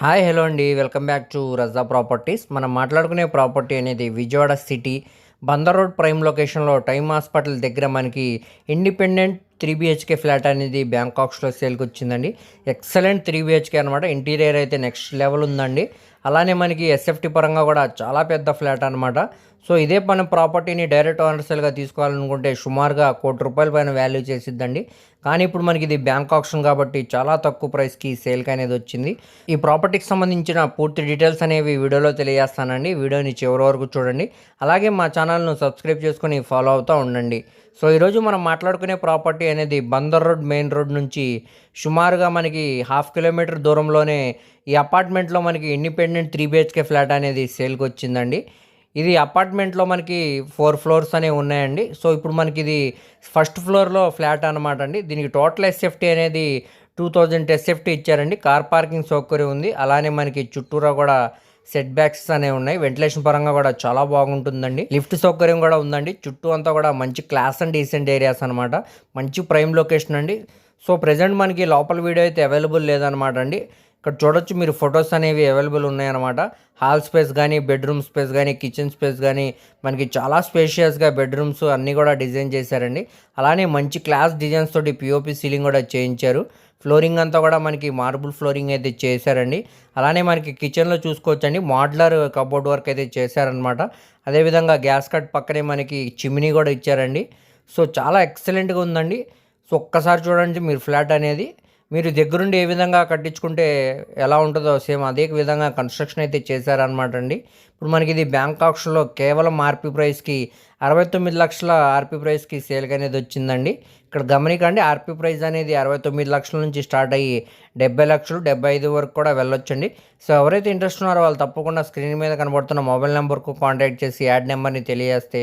Hi hello అండి. Welcome back to Raza properties. మనం మాట్లాడుకునే ప్రాపర్టీ అనేది Vijayawada city Bandar road prime లొకేషన్లో టైమ్ హాస్పిటల్ దగ్గర మనకి ఇండిపెండెంట్ త్రీ బిహెచ్కే ఫ్లాట్ అనేది బ్యాంకాక్స్లో సేల్కి వచ్చిందండి. ఎక్సలెంట్ త్రీ బిహెచ్కే అనమాట ఇంటీరియర్ అయితే నెక్స్ట్ లెవెల్ ఉందండి. అలానే మనకి ఎస్ఎఫ్టీ పరంగా కూడా చాలా పెద్ద ఫ్లాట్ అనమాట సో ఇదే మనం ప్రాపర్టీని డైరెక్ట్ ఓనర్సల్గా తీసుకోవాలనుకుంటే సుమారుగా కోటి రూపాయల పైన వాల్యూ చేసిద్దండి. కానీ ఇప్పుడు మనకి ఇది బ్యాంక్ ఆప్షన్ కాబట్టి చాలా తక్కువ ప్రైస్కి సేల్కి అనేది వచ్చింది. ఈ ప్రాపర్టీకి సంబంధించిన పూర్తి డీటెయిల్స్ అనేవి వీడియోలో తెలియజేస్తానండి. వీడియోని చివరి వరకు చూడండి. అలాగే మా ఛానల్ను సబ్స్క్రైబ్ చేసుకొని ఫాలో అవుతూ ఉండండి. సో ఈరోజు మనం మాట్లాడుకునే ప్రాపర్టీ అనేది బందర్ రోడ్ మెయిన్ రోడ్ నుంచి సుమారుగా మనకి హాఫ్ కిలోమీటర్ దూరంలోనే ఈ అపార్ట్మెంట్లో మనకి ఇండిపెండెంట్ త్రీ బిహెచ్కే ఫ్లాట్ అనేది సేల్కి వచ్చిందండి. ఇది అపార్ట్మెంట్లో మనకి ఫోర్ ఫ్లోర్స్ అనేవి ఉన్నాయండి. సో ఇప్పుడు మనకి ఇది ఫస్ట్ ఫ్లోర్లో ఫ్లాట్ అనమాట అండి. దీనికి టోటల్ ఎస్ఎఫ్టీ అనేది టూ థౌజండ్ ఎస్ఎఫ్టీ ఇచ్చారండి. కార్ పార్కింగ్ సౌకర్యం ఉంది. అలానే మనకి చుట్టూరా కూడా సెట్ బ్యాక్స్ అనేవి ఉన్నాయి. వెంటిలేషన్ పరంగా కూడా చాలా బాగుంటుందండి. లిఫ్ట్ సౌకర్యం కూడా ఉందండి. చుట్టూ అంతా కూడా మంచి క్లాస్ అండ్ డీసెంట్ ఏరియాస్ అనమాట మంచి ప్రైమ్ లొకేషన్ అండి. సో ప్రజెంట్ మనకి లోపల వీడియో అయితే అవైలబుల్ లేదనమాట అండి. ఇక్కడ చూడొచ్చు మీరు ఫొటోస్ అనేవి అవైలబుల్ ఉన్నాయన్నమాట. హాల్ స్పేస్ కానీ బెడ్రూమ్ స్పేస్ కానీ కిచెన్ స్పేస్ కానీ మనకి చాలా స్పేషియస్గా బెడ్రూమ్స్ అన్నీ కూడా డిజైన్ చేశారండి. అలానే మంచి క్లాస్ డిజైన్స్ తోటి పిఓపి సీలింగ్ కూడా చేయించారు. ఫ్లోరింగ్ అంతా కూడా మనకి మార్బుల్ ఫ్లోరింగ్ అయితే చేశారండి. అలానే మనకి కిచెన్లో చూసుకోవచ్చండి. మోడ్లర్ కబోర్డ్ వర్క్ అయితే చేశారనమాట అదేవిధంగా గ్యాస్ కట్ పక్కనే మనకి చిమ్నీ కూడా ఇచ్చారండి. సో చాలా ఎక్సలెంట్గా ఉందండి. సో ఒక్కసారి చూడండి మీరు ఫ్లాట్ అనేది. మీరు దగ్గరుండి ఏ విధంగా కట్టించుకుంటే ఎలా ఉంటుందో సేమ్ అదే విధంగా కన్స్ట్రక్షన్ అయితే చేశారనమాట అండి. ఇప్పుడు మనకి ఇది బ్యాంక్ ఆప్షన్లో కేవలం ఆర్పీ ప్రైస్కి అరవై తొమ్మిది లక్షల ఆర్పీ ప్రైస్కి సేల్కి అనేది వచ్చిందండి. ఇక్కడ గమనికండి ఆర్పీ ప్రైస్ అనేది అరవై తొమ్మిది లక్షల నుంచి స్టార్ట్ అయ్యి డెబ్బై లక్షలు డెబ్బై ఐదు వరకు కూడా వెళ్ళొచ్చండి. సో ఎవరైతే ఇంట్రెస్ట్ ఉన్నారో వాళ్ళు తప్పకుండా స్క్రీన్ మీద కనబడుతున్న మొబైల్ నెంబర్కు కాంటాక్ట్ చేసి యాడ్ నెంబర్ని తెలియజేస్తే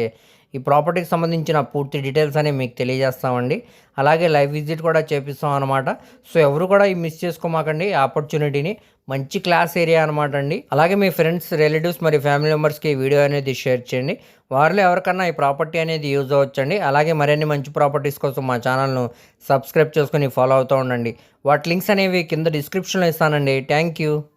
ఈ ప్రాపర్టీకి సంబంధించిన పూర్తి డీటెయిల్స్ అనేవి మీకు తెలియజేస్తామండి. అలాగే లైవ్ విజిట్ కూడా చేపిస్తాం అనమాట సో ఎవరు కూడా ఈ మిస్ చేసుకోమాకండి. ఆపర్చునిటీని మంచి క్లాస్ ఏరియా అనమాట అండి. అలాగే మీ ఫ్రెండ్స్ రిలేటివ్స్ మరి ఫ్యామిలీ మెంబర్స్కి ఈ వీడియో అనేది షేర్ చేయండి. వారిలో ఎవరికన్నా ఈ ప్రాపర్టీ అనేది యూజ్ అవ్వచ్చండి. అలాగే మరిన్ని మంచి ప్రాపర్టీస్ కోసం మా ఛానల్ను సబ్స్క్రైబ్ చేసుకొని ఫాలో అవుతూ ఉండండి. వాటి లింక్స్ అనేవి కింద డిస్క్రిప్షన్లో ఇస్తానండి. Thank you.